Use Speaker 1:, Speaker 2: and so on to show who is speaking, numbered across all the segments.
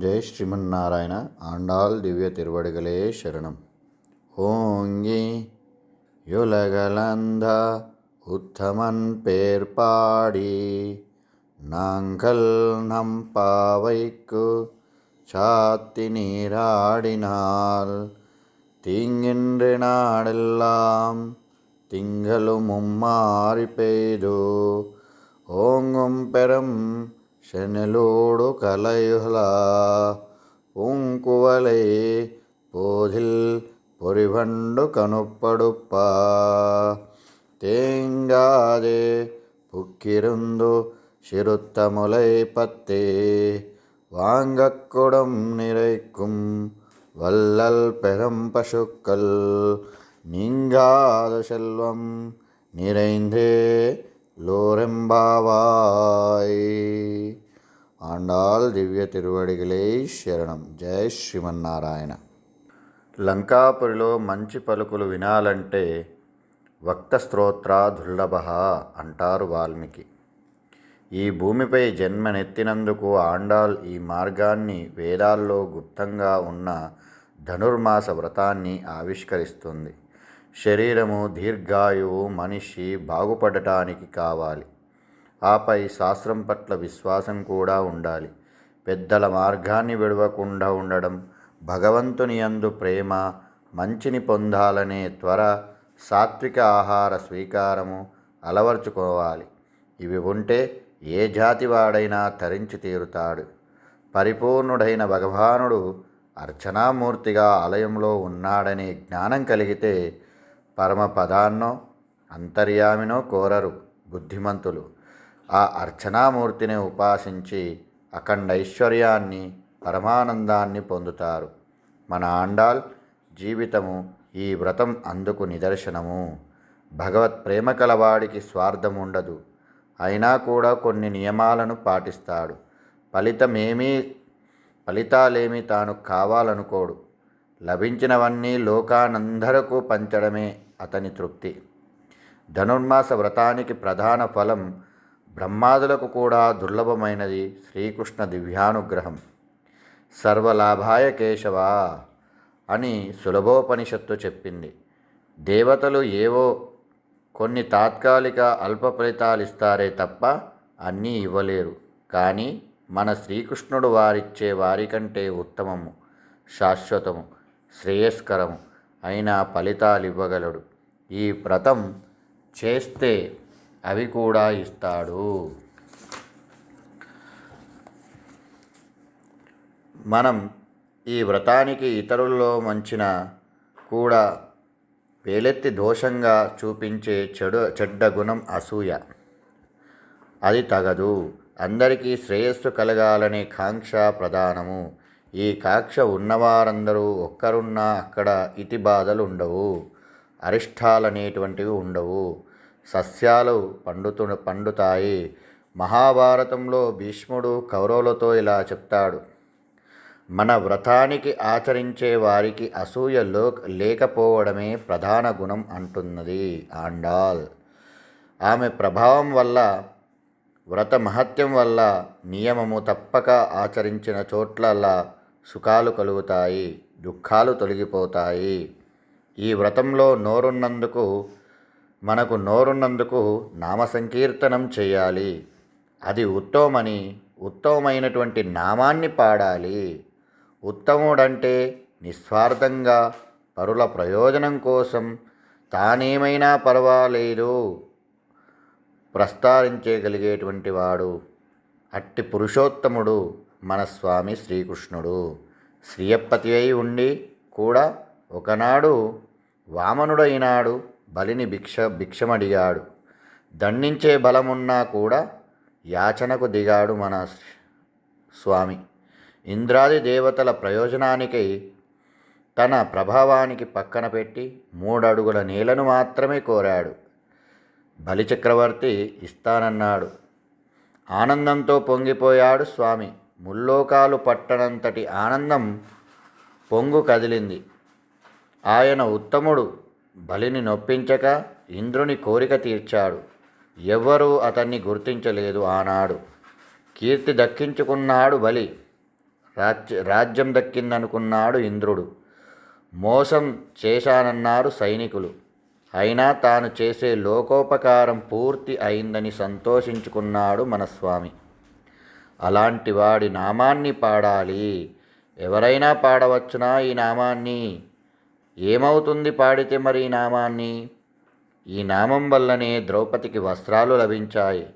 Speaker 1: ஜெய் ஸ்ரீமன்னாராயண. ஆண்டாள் திவ்ய திருவடிகளே சரணம். ஓங்கி யுலகலந்த உத்தமன் பேர் பாடி நாங்கள் நம் பாவைக்கு சாத்தி நீராடினால் தீங்கின்று நாடெல்லாம் திங்களும் மும்மாறி பெய்து ஓங்கும் பெரும் சென்னலோடு கலையுல உங்குவலை போதில் பொறிவண்டு கணுப்படுப்பா தேங்காதே புக்கிருந்து சிறுத்த முலை பத்தே வாங்கக்குடம் நிறைக்கும் வல்லல் பெரும் பசுக்கள் நீங்காத செல்வம் நிறைந்தே లోరెంబావాయ్. ఆండాల్ దివ్య తిరువడిగలే శరణం. జయ శ్రీమన్నారాయణ. లంకాపురిలో మంచి పలుకులు వినాలంటే వక్త స్తోత్ర దుర్లభ అంటారు వాల్మీకి. ఈ భూమిపై జన్మనెత్తినందుకు ఆండాల్ ఈ మార్గాన్ని వేదాల్లో గుప్తంగా ఉన్న ధనుర్మాస వ్రతాన్ని ఆవిష్కరిస్తుంది. శరీరము దీర్ఘాయువు మనిషి బాగుపడటానికి కావాలి. ఆపై శాస్త్రం పట్ల విశ్వాసం కూడా ఉండాలి. పెద్దల మార్గాన్ని విడవకుండా ఉండడం భగవంతుని యందు ప్రేమ మంచిని పొందాలనే త్వర సాత్విక ఆహార స్వీకారము అలవర్చుకోవాలి. ఇవి ఉంటే ఏ జాతి వాడైనా తరించి తీరుతాడు. పరిపూర్ణుడైన భగవానుడు అర్చనామూర్తిగా ఆలయంలో ఉన్నాడనే జ్ఞానం కలిగితే పరమపదాన్నో అంతర్యామినో కోరరు బుద్ధిమంతులు. ఆ అర్చనామూర్తిని ఉపాసించి అఖండ ఐశ్వర్యాన్ని పరమానందాన్ని పొందుతారు. మన ఆండాల్ జీవితము ఈ వ్రతం అందుకు నిదర్శనము. భగవత్ ప్రేమ కలవాడికి స్వార్థం ఉండదు అయినా కూడా కొన్ని నియమాలను పాటిస్తాడు. ఫలితమేమీ ఫలితాలేమీ తాను కావాలనుకోడు. లభించినవన్నీ లోకానందరకు పంచడమే అతని తృప్తి. ధనుర్మాస వ్రతానికి ప్రధాన ఫలం బ్రహ్మాదులకు కూడా దుర్లభమైనది శ్రీకృష్ణ దివ్యానుగ్రహం. సర్వలాభాయ కేశవ అని సులభోపనిషత్తు చెప్పింది. దేవతలు ఏవో కొన్ని తాత్కాలిక అల్ప ఫలితాలు ఇస్తారే తప్ప అన్నీ ఇవ్వలేరు. కానీ మన శ్రీకృష్ణుడు వారిచ్చే వారికంటే ఉత్తమము శాశ్వతము. శ్రేయస్కరం అయిన ఫలితాలు ఇవ్వగలడు ఈ వ్రతం చేస్తే అవి కూడా ఇస్తాడు. మనం ఈ వ్రతానికి ఇతరుల్లో మంచిన కూడా వేలెత్తి దోషంగా చూపించే చెడు చెడ్డ గుణం అసూయ. అది తగదు. అందరికీ శ్రేయస్సు కలగాలనే కాంక్ష ప్రధానము. ఈ కాక్ష ఉన్నవారందరూ ఒక్కరున్నా అక్కడ ఇతి బాధలు ఉండవు అరిష్టాలనేటువంటివి ఉండవు. సస్యాలు పండుతు పండుతాయి. మహాభారతంలో భీష్ముడు కౌరవులతో ఇలా చెప్తాడు. మన వ్రతానికి ఆచరించే వారికి అసూయ లోక్ లేకపోవడమే ప్రధాన గుణం అంటున్నది ఆండాల్. ఆమె ప్రభావం వల్ల వ్రత మహత్యం వల్ల నియమము తప్పక ఆచరించిన చోట్లల్లా సుఖాలు కలుగుతాయి దుఃఖాలు తొలగిపోతాయి. ఈ వ్రతంలో నోరున్నందుకు మనకు నోరున్నందుకు నామ సంకీర్తనం చేయాలి. అది ఉత్తమని ఉత్తమమైనటువంటి నామాన్ని పాడాలి. ఉత్తముడంటే నిస్వార్థంగా పరుల ప్రయోజనం కోసం తానేమైనా పర్వాలేదు. ప్రస్తారించగలిగేటువంటి వాడు అట్టి పురుషోత్తముడు మన స్వామి శ్రీకృష్ణుడు. శ్రీయప్పతి అయి ఉండి కూడా ఒకనాడు వామనుడైనాడు బలిని భిక్ష భిక్షమడిగాడు. దండించే బలమున్నా కూడా యాచనకు దిగాడు మన స్వామి. ఇంద్రాది దేవతల ప్రయోజనానికై తన ప్రభావానికి పక్కన పెట్టి మూడడుగుల నీళ్ళను మాత్రమే కోరాడు. బలిచక్రవర్తి ఇస్తానన్నాడు. ఆనందంతో పొంగిపోయాడు స్వామి. ముల్లోకాలు పట్టనంతటి ఆనందం పొంగు కదిలింది. ఆయన ఉత్తముడు బలిని నొప్పించక ఇంద్రుని కోరిక తీర్చాడు. ఎవ్వరూ అతన్ని గుర్తించలేదు ఆనాడు. కీర్తి దక్కించుకున్నాడు బలి రాజ్య రాజ్యం దక్కిందనుకున్నాడు ఇంద్రుడు. మోసం చేశానన్నారు సైనికులు. అయినా తాను చేసే లోకోపకారం పూర్తి అయిందని సంతోషించుకున్నాడు మనస్వామి. అలాంటి వాడి నామాన్ని పాడాలి. ఎవరైనా పాడవచ్చునా ఈ నామాన్ని? ఏమవుతుంది పాడితే మరి ఈ నామాన్ని? ఈ నామం వల్లనే ద్రౌపదికి వస్త్రాలు లభించాయి.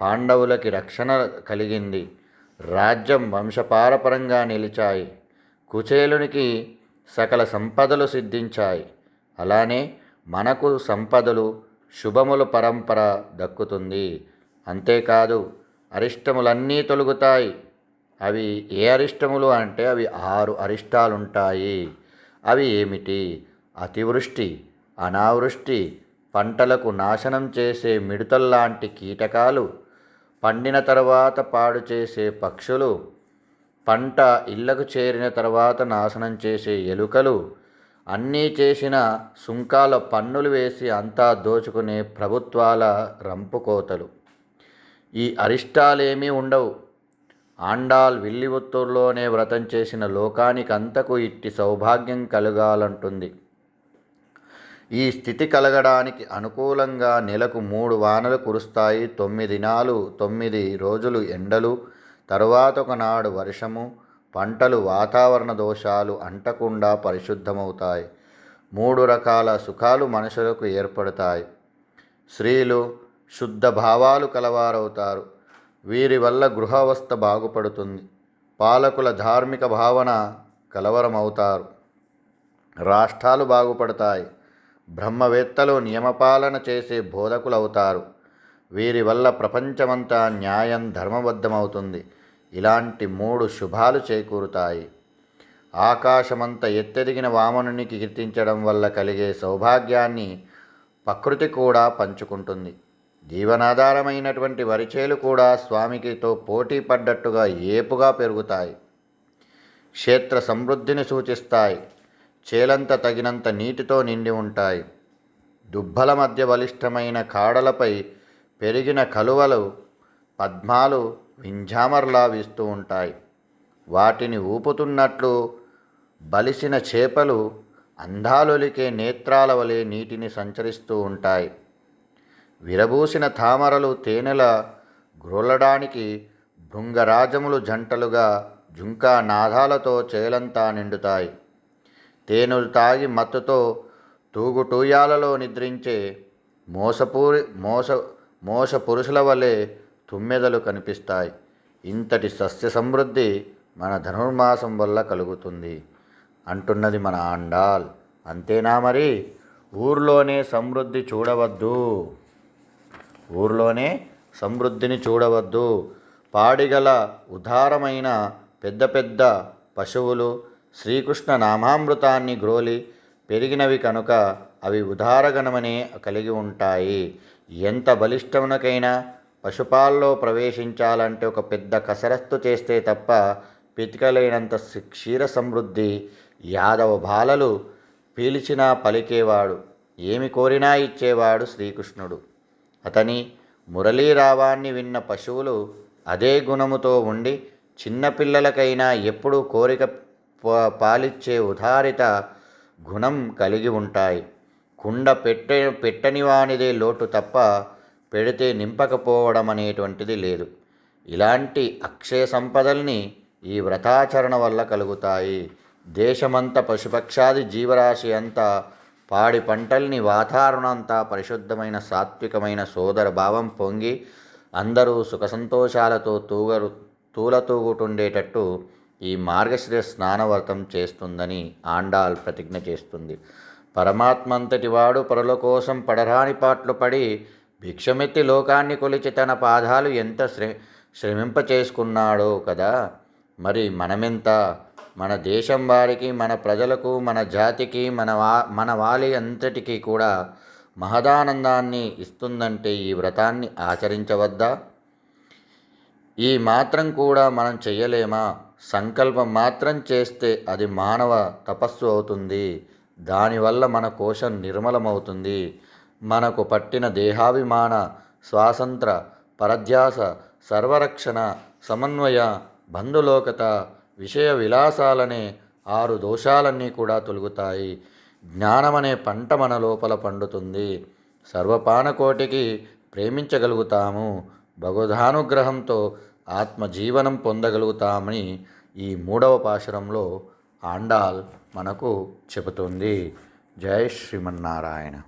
Speaker 1: పాండవులకి రక్షణ కలిగింది. రాజ్యం వంశపారపరంగా నిలిచాయి. కుచేలునికి సకల సంపదలు సిద్ధించాయి. అలానే మనకు సంపదలు శుభముల పరంపర దక్కుతుంది. అంతేకాదు అరిష్టములన్నీ తొలుగుతాయి. అవి ఏ అరిష్టములు అంటే అవి ఆరు అరిష్టాలుంటాయి. అవి ఏమిటి? అతివృష్టి అనావృష్టి పంటలకు నాశనం చేసే మిడతల్లాంటి కీటకాలు పండిన తర్వాత పాడు చేసే పక్షులు పంట ఇళ్ళకు చేరిన తర్వాత నాశనం చేసే ఎలుకలు అన్నీ చేసిన సుంకాల పన్నులు వేసి అంతా దోచుకునే ప్రభుత్వాల రంపుకోతలు. ఈ అరిష్టాలేమీ ఉండవు. ఆండాల్ విల్లివుత్తూరులోనే వ్రతం చేసిన లోకానికంతకు ఇట్టి సౌభాగ్యం కలగాలంటుంది. ఈ స్థితి కలగడానికి అనుకూలంగా నెలకు మూడు వానలు కురుస్తాయి. తొమ్మిది దినాలు తొమ్మిది రోజులు ఎండలు తరువాత ఒకనాడు వర్షము పంటలు వాతావరణ దోషాలు అంటకుండా పరిశుద్ధమవుతాయి. మూడు రకాల సుఖాలు మనుషులకు ఏర్పడతాయి. స్త్రీలు శుద్ధ భావాలు కలవారవుతారు. వీరి వల్ల గృహావస్థ బాగుపడుతుంది. పాలకుల ధార్మిక భావన కలవరమవుతారు. రాష్ట్రాలు బాగుపడతాయి. బ్రహ్మవేత్తలు నియమపాలన చేసే బోధకులవుతారు. వీరి వల్ల ప్రపంచమంతా న్యాయం ధర్మబద్ధమవుతుంది. ఇలాంటి మూడు శుభాలు చేకూరుతాయి. ఆకాశమంత ఎత్తెదిగిన వామనుని కీర్తించడం వల్ల కలిగే సౌభాగ్యాన్ని ప్రకృతి కూడా పంచుకుంటుంది. జీవనాధారమైనటువంటి వరిచేలు కూడా స్వామికితో పోటీ పడ్డట్టుగా ఏపుగా పెరుగుతాయి. క్షేత్ర సమృద్ధిని సూచిస్తాయి. చేలంత తగినంత నీటితో నిండి ఉంటాయి. దుబ్బల మధ్య బలిష్టమైన కాడలపై పెరిగిన కలువలు పద్మాలు వింజామర్లా వీస్తూ ఉంటాయి. వాటిని ఊపుతున్నట్లు బలిసిన చేపలు అందాలొలికే నేత్రాల వలె నీటిని సంచరిస్తూ ఉంటాయి. విరబూసిన తామరలు తేనెల గ్రోలడానికి భృంగరాజములు జంటలుగా జుంకా నాదాలతో చేలంతా నిండుతాయి. తేనెలు తాగి మత్తుతో తూగుటూయాలలో నిద్రించే మోసపూరి మోస మోస పురుషుల వలె తుమ్మెదలు కనిపిస్తాయి. ఇంతటి సస్య సమృద్ధి మన ధనుర్మాసం వల్ల కలుగుతుంది. అంటున్నది మన ఆండాల్. అంతేనా మరి? ఊర్లోనే సమృద్ధి చూడవద్దు. ఊర్లోనే సమృద్ధిని చూడవద్దు. పాడిగల ఉదారమైన పెద్ద పెద్ద పశువులు శ్రీకృష్ణ నామామృతాన్ని గ్రోలి పెరిగినవి కనుక అవి ఉదారగణమనే కలిగి ఉంటాయి. ఎంత బలిష్టమునకైనా పశుపాల్లో ప్రవేశించాలంటే ఒక పెద్ద కసరత్తు చేస్తే తప్ప పితికలేనంత క్షీర సమృద్ధి యాదవ బాలలు పీల్చినా పలికేవాడు ఏమి కోరినా ఇచ్చేవాడు శ్రీకృష్ణుడు. అతని మురళీరావాన్ని విన్న పశువులు అదే గుణముతో ఉండి చిన్నపిల్లలకైనా ఎప్పుడూ కోరిక పాలిచ్చే ఉదారిత గుణం కలిగి ఉంటాయి. కుండ పెట్టె పెట్టని వానిదే లోటు తప్ప పెడితే నింపకపోవడం అనేటువంటిది లేదు. ఇలాంటి అక్షయ సంపదల్ని ఈ వ్రతాచరణ వల్ల కలుగుతాయి. దేశమంతా పశుపక్షాది జీవరాశి అంతా పాడి పంటల్ని వాతావరణంతా పరిశుద్ధమైన సాత్వికమైన సోదర భావం పొంగి అందరూ సుఖ సంతోషాలతో తూగరు తూలతూగుటుండేటట్టు ఈ మార్గశ్రీ స్నానవ్రతం చేస్తుందని ఆండాల్ ప్రతిజ్ఞ చేస్తుంది. పరమాత్మ అంతటి వాడు పరుల కోసం పడరాని పాట్లు పడి భిక్షమెత్తి లోకాన్ని కొలిచి తన పాదాలు ఎంత శ్ర శ్రమింప చేసుకున్నాడో కదా! మరి మనమెంత మన దేశం వారికి మన ప్రజలకు మన జాతికి మన వా మన వాలి అంతటికీ కూడా మహదానందాన్ని ఇస్తుందంటే ఈ వ్రతాన్ని ఆచరించవద్దా? ఈ మాత్రం కూడా మనం చెయ్యలేమా? సంకల్పం మాత్రం చేస్తే అది మానవ తపస్సు అవుతుంది. దానివల్ల మన కోశం నిర్మలమవుతుంది. మనకు పట్టిన దేహాభిమాన స్వాతంత్ర పరధ్యాస సర్వరక్షణ సమన్వయ బంధులోకత విషయ విలాసాలనే ఆరు దోషాలన్నీ కూడా తొలుగుతాయి. జ్ఞానమనే పంట మన లోపల పండుతుంది. సర్వపానకోటికి ప్రేమించగలుగుతాము. భగవదానుగ్రహంతో ఆత్మజీవనం పొందగలుగుతామని ఈ మూడవ పాశురంలో ఆండాల్ మనకు చెబుతుంది. జై శ్రీమన్నారాయణ.